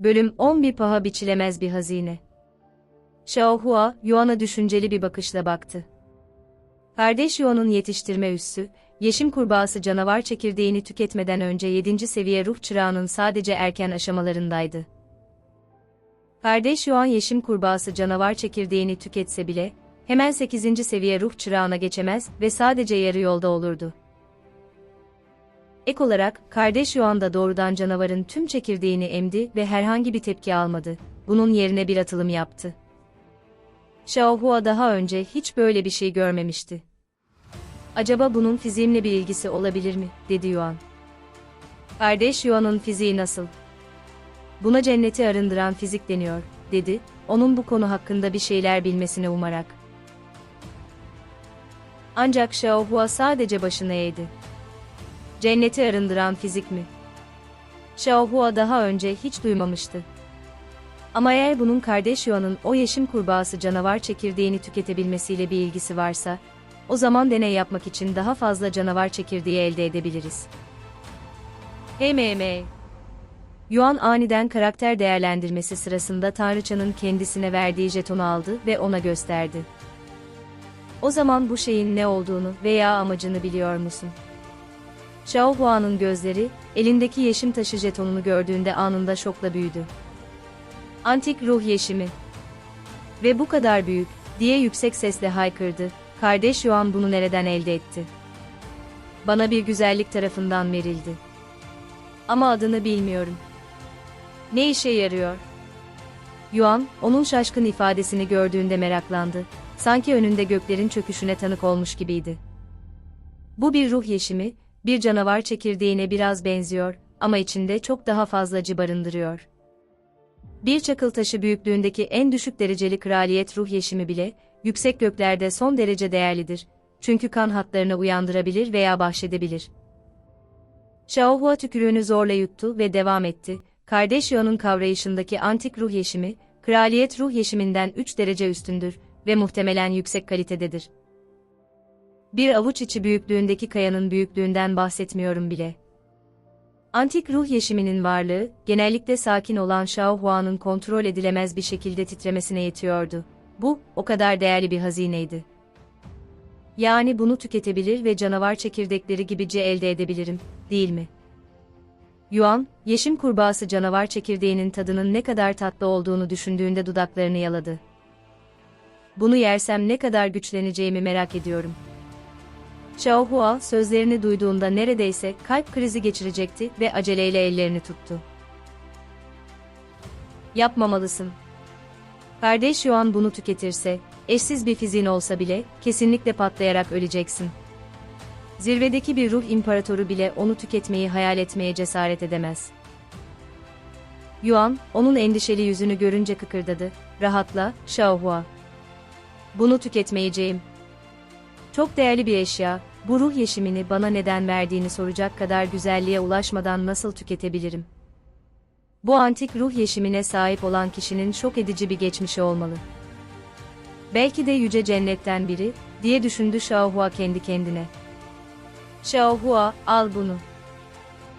Bölüm 11 paha biçilemez bir hazine. Xiaohua, Yuan'a düşünceli bir bakışla baktı. Kardeş Yuan'ın yetiştirme üssü, yeşim kurbağası canavar çekirdeğini tüketmeden önce 7. seviye ruh çırağının sadece erken aşamalarındaydı. Kardeş Yuan yeşim kurbağası canavar çekirdeğini tüketse bile, hemen 8. seviye ruh çırağına geçemez ve sadece yarı yolda olurdu. Ek olarak, kardeş Yuan da doğrudan canavarın tüm çekirdeğini emdi ve herhangi bir tepki almadı. Bunun yerine bir atılım yaptı. Xiaohua daha önce hiç böyle bir şey görmemişti. Acaba bunun fiziğimle bir ilgisi olabilir mi, dedi Yuan. Kardeş Yuan'ın fiziği nasıl? Buna cenneti arındıran fizik deniyor, dedi, onun bu konu hakkında bir şeyler bilmesini umarak. Ancak Xiaohua sadece başını eğdi. Cenneti arındıran fizik mi? Xiaohua daha önce hiç duymamıştı. Ama eğer bunun kardeş Yuan'ın o yeşim kurbağası canavar çekirdeğini tüketebilmesiyle bir ilgisi varsa, o zaman deney yapmak için daha fazla canavar çekirdeği elde edebiliriz. HMM Yuan aniden karakter değerlendirmesi sırasında Tanrıçanın kendisine verdiği jetonu aldı ve ona gösterdi. O zaman bu şeyin ne olduğunu veya amacını biliyor musun? Xiao Hua'nın gözleri, elindeki yeşim taşı jetonunu gördüğünde anında şokla büyüdü. Antik ruh yeşimi. Ve bu kadar büyük, diye yüksek sesle haykırdı. Kardeş Yuan bunu nereden elde etti? Bana bir güzellik tarafından verildi. Ama adını bilmiyorum. Ne işe yarıyor? Yuan, onun şaşkın ifadesini gördüğünde meraklandı. Sanki önünde göklerin çöküşüne tanık olmuş gibiydi. Bu bir ruh yeşimi, bir canavar çekirdeğine biraz benziyor ama içinde çok daha fazla acı barındırıyor. Bir çakıl taşı büyüklüğündeki en düşük dereceli kraliyet ruh yeşimi bile, yüksek göklerde son derece değerlidir. Çünkü kan hatlarını uyandırabilir veya bahşedebilir. Xiaohua tükürüğünü zorla yuttu ve devam etti. Kardeş Yuan'ın kavrayışındaki antik ruh yeşimi, kraliyet ruh yeşiminden 3 derece üstündür ve muhtemelen yüksek kalitededir. Bir avuç içi büyüklüğündeki kayanın büyüklüğünden bahsetmiyorum bile. Antik ruh yeşiminin varlığı, genellikle sakin olan Shao Hua'nın kontrol edilemez bir şekilde titremesine yetiyordu. Bu, o kadar değerli bir hazineydi. Yani bunu tüketebilir ve canavar çekirdekleri gibice elde edebilirim, değil mi? Yuan, yeşim kurbağası canavar çekirdeğinin tadının ne kadar tatlı olduğunu düşündüğünde dudaklarını yaladı. Bunu yersem ne kadar güçleneceğimi merak ediyorum. Xiao Hua sözlerini duyduğunda neredeyse kalp krizi geçirecekti ve aceleyle ellerini tuttu. Yapmamalısın. Kardeş Yuan bunu tüketirse, eşsiz bir fiziğin olsa bile, kesinlikle patlayarak öleceksin. Zirvedeki bir ruh imparatoru bile onu tüketmeyi hayal etmeye cesaret edemez. Yuan, onun endişeli yüzünü görünce kıkırdadı. Rahatla, Xiaohua. Bunu tüketmeyeceğim. Çok değerli bir eşya, bu ruh yeşimini bana neden verdiğini soracak kadar güzelliğe ulaşmadan nasıl tüketebilirim? Bu antik ruh yeşimine sahip olan kişinin şok edici bir geçmişi olmalı. Belki de yüce cennetten biri, diye düşündü Xiaohua kendi kendine. Xiaohua, al bunu.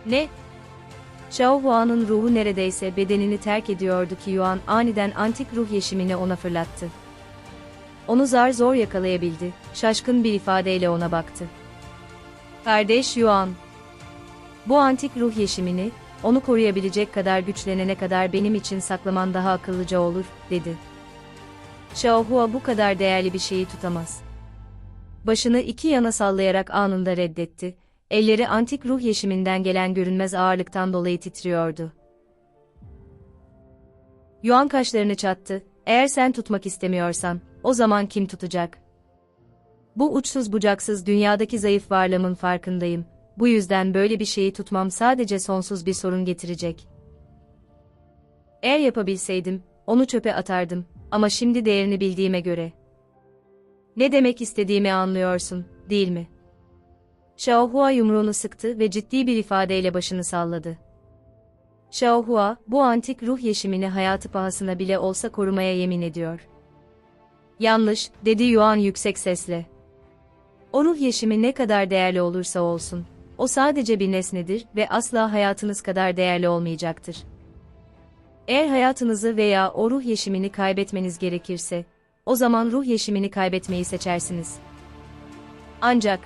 Ne? Xiaohua'nın ruhu neredeyse bedenini terk ediyordu ki Yuan aniden antik ruh yeşimini ona fırlattı. Onu zar zor yakalayabildi, şaşkın bir ifadeyle ona baktı. Kardeş Yuan. Bu antik ruh yeşimini, onu koruyabilecek kadar güçlenene kadar benim için saklaman daha akıllıca olur, dedi. Xiaohua bu kadar değerli bir şeyi tutamaz. Başını iki yana sallayarak anında reddetti. Elleri antik ruh yeşiminden gelen görünmez ağırlıktan dolayı titriyordu. Yuan kaşlarını çattı. Eğer sen tutmak istemiyorsan, o zaman kim tutacak? Bu uçsuz bucaksız dünyadaki zayıf varlığımın farkındayım. Bu yüzden böyle bir şeyi tutmam sadece sonsuz bir sorun getirecek. Eğer yapabilseydim, onu çöpe atardım ama şimdi değerini bildiğime göre. Ne demek istediğimi anlıyorsun, değil mi? Xiaohua yumruğunu sıktı ve ciddi bir ifadeyle başını salladı. Xiaohua, bu antik ruh yeşimini hayatı pahasına bile olsa korumaya yemin ediyor. Yanlış, dedi Yuan yüksek sesle. O ruh yeşimi ne kadar değerli olursa olsun, o sadece bir nesnedir ve asla hayatınız kadar değerli olmayacaktır. Eğer hayatınızı veya o ruh yeşimini kaybetmeniz gerekirse, o zaman ruh yeşimini kaybetmeyi seçersiniz. Ancak,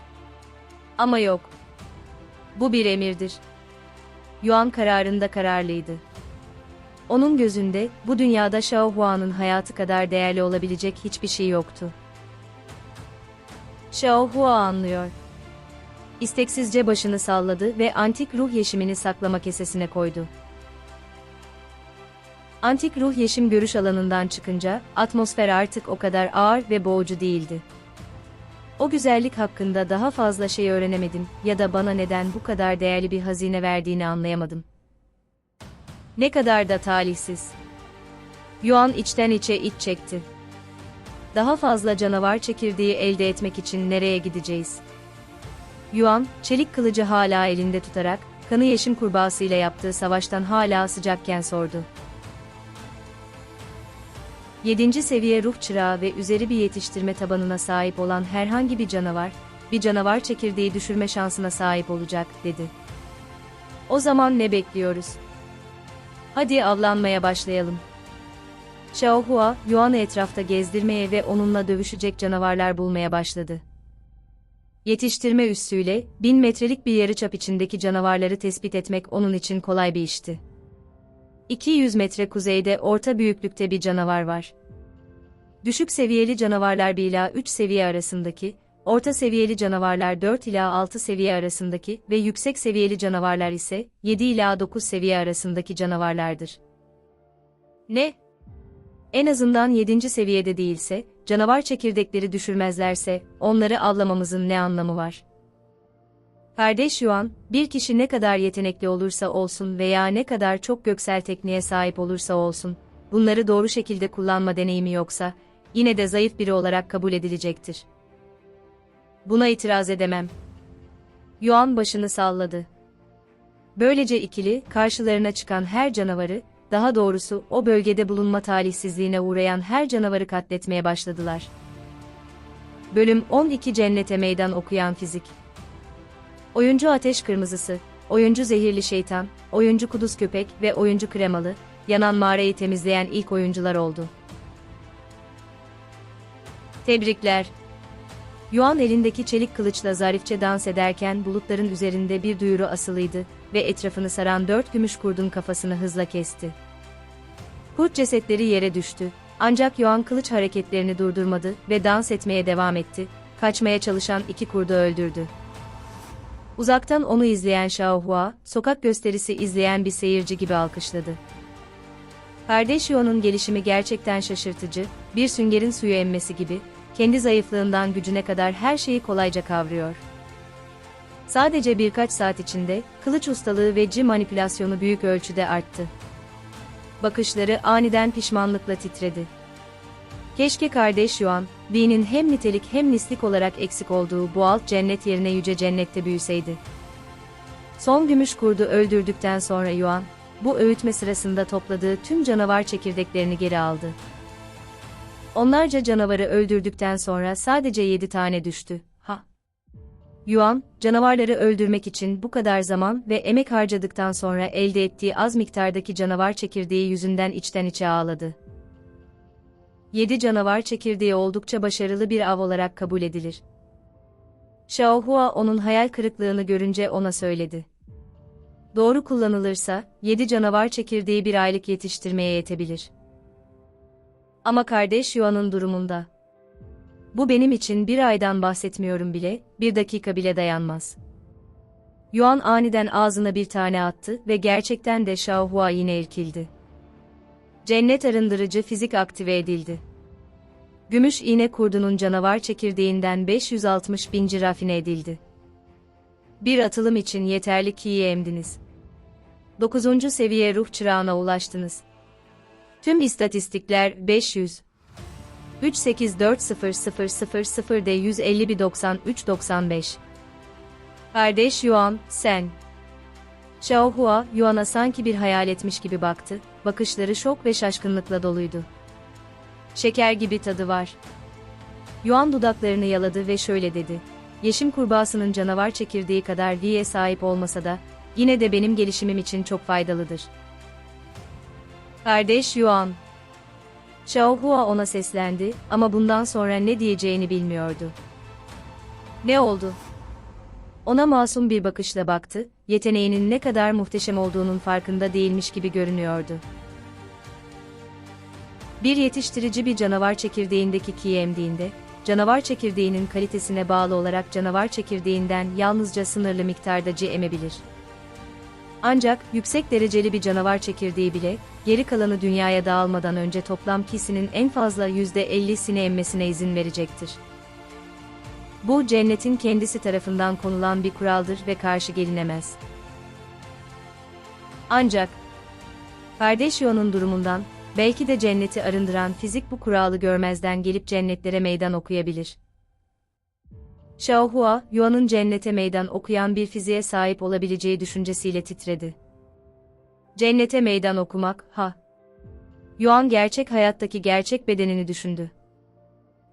ama yok. Bu bir emirdir. Yuan kararında kararlıydı. Onun gözünde, bu dünyada Shao Hua'nın hayatı kadar değerli olabilecek hiçbir şey yoktu. Shao Hua anlıyor. İsteksizce başını salladı ve antik ruh yeşimini saklama kesesine koydu. Antik ruh yeşim görüş alanından çıkınca, atmosfer artık o kadar ağır ve boğucu değildi. O güzellik hakkında daha fazla şey öğrenemedim ya da bana neden bu kadar değerli bir hazine verdiğini anlayamadım. Ne kadar da talihsiz. Yuan içten içe iç çekti. Daha fazla canavar çekirdeği elde etmek için nereye gideceğiz? Yuan, çelik kılıcı hala elinde tutarak, kanı yeşim kurbağasıyla yaptığı savaştan hala sıcakken sordu. 7. seviye ruh çırağı ve üzeri bir yetiştirme tabanına sahip olan herhangi bir canavar, bir canavar çekirdeği düşürme şansına sahip olacak, dedi. O zaman ne bekliyoruz? Hadi avlanmaya başlayalım. Xiao Hua, Yuan'ı etrafta gezdirmeye ve onunla dövüşecek canavarlar bulmaya başladı. Yetiştirme üssüyle, bin metrelik bir yarıçap içindeki canavarları tespit etmek onun için kolay bir işti. 200 metre kuzeyde orta büyüklükte bir canavar var. Düşük seviyeli canavarlar 1 ila 3 seviye arasındaki, orta seviyeli canavarlar 4 ila 6 seviye arasındaki ve yüksek seviyeli canavarlar ise 7 ila 9 seviye arasındaki canavarlardır. Ne? En azından 7. seviyede değilse, canavar çekirdekleri düşürmezlerse, onları avlamamızın ne anlamı var? Kardeş Yuan, bir kişi ne kadar yetenekli olursa olsun veya ne kadar çok göksel tekniğe sahip olursa olsun, bunları doğru şekilde kullanma deneyimi yoksa, yine de zayıf biri olarak kabul edilecektir. Buna itiraz edemem. Yuan başını salladı. Böylece ikili, karşılarına çıkan her canavarı, daha doğrusu o bölgede bulunma talihsizliğine uğrayan her canavarı katletmeye başladılar. Bölüm 12 Cennete Meydan Okuyan Fizik Oyuncu Ateş Kırmızısı, oyuncu Zehirli Şeytan, oyuncu Kuduz Köpek ve oyuncu Kremalı, yanan mağarayı temizleyen ilk oyuncular oldu. Tebrikler. Yuan elindeki çelik kılıçla zarifçe dans ederken bulutların üzerinde bir duyuru asılıydı ve etrafını saran dört gümüş kurdun kafasını hızla kesti. Kurt cesetleri yere düştü. Ancak Yuan kılıç hareketlerini durdurmadı ve dans etmeye devam etti. Kaçmaya çalışan iki kurdu öldürdü. Uzaktan onu izleyen Xiao Hua, sokak gösterisi izleyen bir seyirci gibi alkışladı. Kardeş Yuan'ın gelişimi gerçekten şaşırtıcı, bir süngerin suyu emmesi gibi, kendi zayıflığından gücüne kadar her şeyi kolayca kavruyor. Sadece birkaç saat içinde, kılıç ustalığı ve ci manipülasyonu büyük ölçüde arttı. Bakışları aniden pişmanlıkla titredi. Keşke kardeş Yuan, Vi'nin hem nitelik hem nislik olarak eksik olduğu bu alt cennet yerine yüce cennette büyüseydi. Son gümüş kurdu öldürdükten sonra Yuan, bu öğütme sırasında topladığı tüm canavar çekirdeklerini geri aldı. Onlarca canavarı öldürdükten sonra sadece yedi tane düştü. Ha. Yuan, canavarları öldürmek için bu kadar zaman ve emek harcadıktan sonra elde ettiği az miktardaki canavar çekirdeği yüzünden içten içe ağladı. Yedi canavar çekirdeği oldukça başarılı bir av olarak kabul edilir. Xiao Hua onun hayal kırıklığını görünce ona söyledi. Doğru kullanılırsa, yedi canavar çekirdeği bir aylık yetiştirmeye yetebilir. Ama kardeş Yuan'ın durumunda. Bu benim için bir aydan bahsetmiyorum bile, bir dakika bile dayanmaz. Yuan aniden ağzına bir tane attı ve gerçekten de Xiao Hua yine irkildi. Cennet arındırıcı fizik aktive edildi. Gümüş iğne kurdunun canavar çekirdeğinden 560 bin rafine edildi. Bir atılım için yeterli kiyi emdiniz. 9. seviye ruh çırağına ulaştınız. Tüm istatistikler 500. 3840000'de 1519395. Kardeş Yuan, sen. Xiao Hua, Yuan'a sanki bir hayal etmiş gibi baktı, bakışları şok ve şaşkınlıkla doluydu. Şeker gibi tadı var. Yuan dudaklarını yaladı ve şöyle dedi. Yeşim kurbağasının canavar çekirdeği kadar Vi'ye sahip olmasa da, yine de benim gelişimim için çok faydalıdır. Kardeş Yuan. Xiaohua ona seslendi ama bundan sonra ne diyeceğini bilmiyordu. Ne oldu? Ona masum bir bakışla baktı, yeteneğinin ne kadar muhteşem olduğunun farkında değilmiş gibi görünüyordu. Bir yetiştirici bir canavar çekirdeğindeki kiyi emdiğinde, canavar çekirdeğinin kalitesine bağlı olarak canavar çekirdeğinden yalnızca sınırlı miktarda C emebilir. Ancak yüksek dereceli bir canavar çekirdeği bile, geri kalanı dünyaya dağılmadan önce toplam kisinin en fazla %50'sini emmesine izin verecektir. Bu cennetin kendisi tarafından konulan bir kuraldır ve karşı gelinemez. Ancak kardeş Yo'nun durumundan belki de cenneti arındıran fizik bu kuralı görmezden gelip cennetlere meydan okuyabilir. Xiaohua, Yuan'ın cennete meydan okuyan bir fiziğe sahip olabileceği düşüncesiyle titredi. Cennete meydan okumak, ha. Yuan gerçek hayattaki gerçek bedenini düşündü.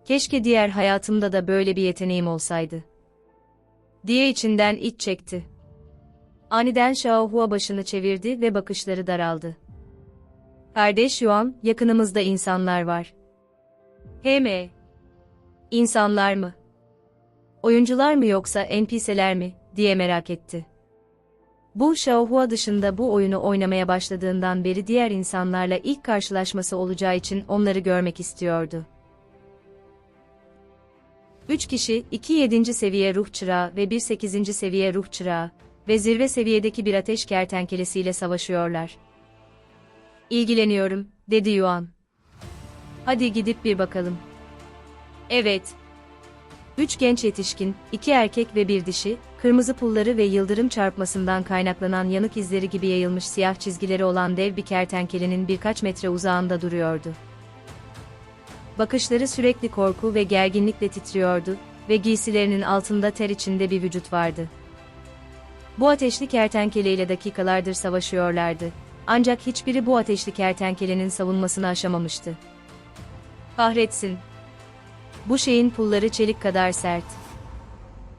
Keşke diğer hayatımda da böyle bir yeteneğim olsaydı. Diye içinden iç çekti. Aniden Xiaohua başını çevirdi ve bakışları daraldı. Kardeş Yuan, yakınımızda insanlar var. Hem İnsanlar mı? Oyuncular mı yoksa NPC'ler mi, diye merak etti. Bu Xiaohua dışında bu oyunu oynamaya başladığından beri diğer insanlarla ilk karşılaşması olacağı için onları görmek istiyordu. 3 kişi, 2 7. seviye ruh çırağı ve 1 8. seviye ruh çırağı ve zirve seviyedeki bir ateş kertenkelesiyle savaşıyorlar. İlgileniyorum, dedi Yuan. Hadi gidip bir bakalım. Evet. Üç genç yetişkin, iki erkek ve bir dişi, kırmızı pulları ve yıldırım çarpmasından kaynaklanan yanık izleri gibi yayılmış siyah çizgileri olan dev bir kertenkelenin birkaç metre uzağında duruyordu. Bakışları sürekli korku ve gerginlikle titriyordu ve giysilerinin altında ter içinde bir vücut vardı. Bu ateşli kertenkeleyle dakikalardır savaşıyorlardı. Ancak hiçbiri bu ateşli kertenkelenin savunmasını aşamamıştı. Kahretsin. Bu şeyin pulları çelik kadar sert.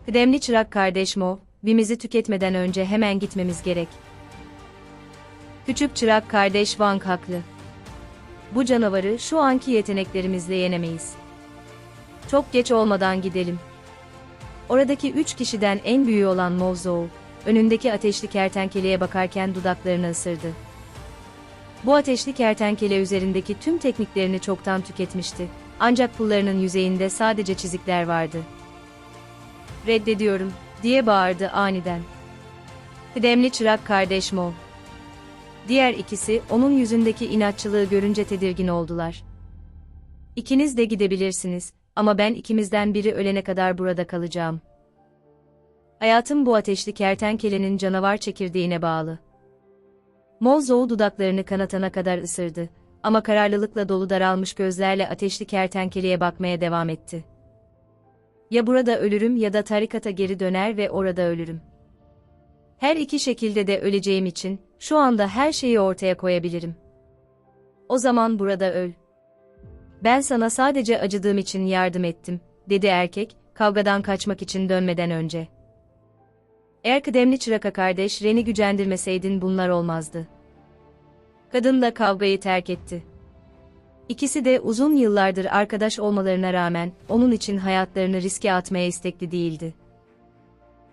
Kıdemli çırak kardeş Mo, bimizi tüketmeden önce hemen gitmemiz gerek. Küçük çırak kardeş Wang haklı. Bu canavarı şu anki yeteneklerimizle yenemeyiz. Çok geç olmadan gidelim. Oradaki üç kişiden en büyüğü olan Mozou, önündeki ateşli kertenkeleye bakarken dudaklarını ısırdı. Bu ateşli kertenkele üzerindeki tüm tekniklerini çoktan tüketmişti. Ancak pullarının yüzeyinde sadece çizikler vardı. Reddediyorum, diye bağırdı aniden. Kıdemli çırak kardeş Mo. Diğer ikisi onun yüzündeki inatçılığı görünce tedirgin oldular. İkiniz de gidebilirsiniz ama ben ikimizden biri ölene kadar burada kalacağım. Hayatım bu ateşli kertenkelenin canavar çekirdeğine bağlı. Mozo dudaklarını kanatana kadar ısırdı ama kararlılıkla dolu daralmış gözlerle ateşli kertenkeleye bakmaya devam etti. Ya burada ölürüm ya da tarikata geri döner ve orada ölürüm. Her iki şekilde de öleceğim için şu anda her şeyi ortaya koyabilirim. O zaman burada öl. Ben sana sadece acıdığım için yardım ettim, dedi erkek, kavgadan kaçmak için dönmeden önce. Eğer kıdemli çıraka kardeş Ren'i gücendirmeseydin bunlar olmazdı. Kadın da kavgayı terk etti. İkisi de uzun yıllardır arkadaş olmalarına rağmen onun için hayatlarını riske atmaya istekli değildi.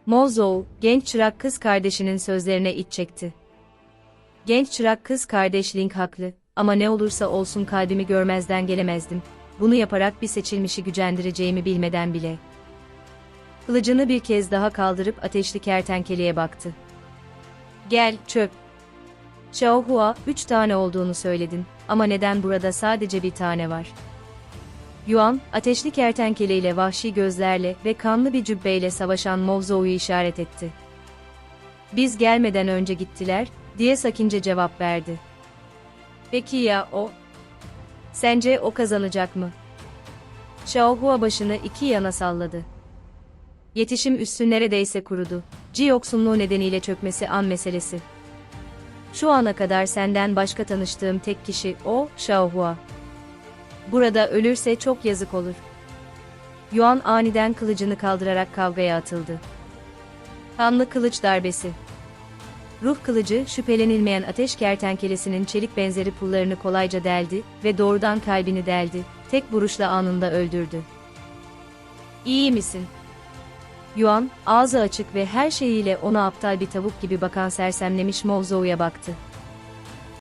Mozou, genç çırak kız kardeşinin sözlerine iç çekti. Genç çırak kız kardeş Link haklı ama ne olursa olsun kalbimi görmezden gelemezdim. Bunu yaparak bir seçilmişi gücendireceğimi bilmeden bile. Kılıcını bir kez daha kaldırıp ateşli kertenkeleye baktı. Gel, çöp. Xiaohua, üç tane olduğunu söyledin ama neden burada sadece bir tane var? Yuan, ateşli kertenkeleyle vahşi gözlerle ve kanlı bir cübbeyle savaşan Movzou'yu işaret etti. Biz gelmeden önce gittiler, diye sakince cevap verdi. Peki ya o? Sence o kazanacak mı? Xiaohua başını iki yana salladı. Yetişim üssü neredeyse kurudu. Ji yoksunluğu nedeniyle çökmesi an meselesi. Şu ana kadar senden başka tanıştığım tek kişi o, Xiaohua. Burada ölürse çok yazık olur. Yuan aniden kılıcını kaldırarak kavgaya atıldı. Kanlı kılıç darbesi. Ruh kılıcı şüphelenilmeyen ateş kertenkelesinin çelik benzeri pullarını kolayca deldi ve doğrudan kalbini deldi, tek vuruşla anında öldürdü. İyi misin? Yuan, ağzı açık ve her şeyiyle ona aptal bir tavuk gibi bakan sersemlemiş Movzou'ya baktı.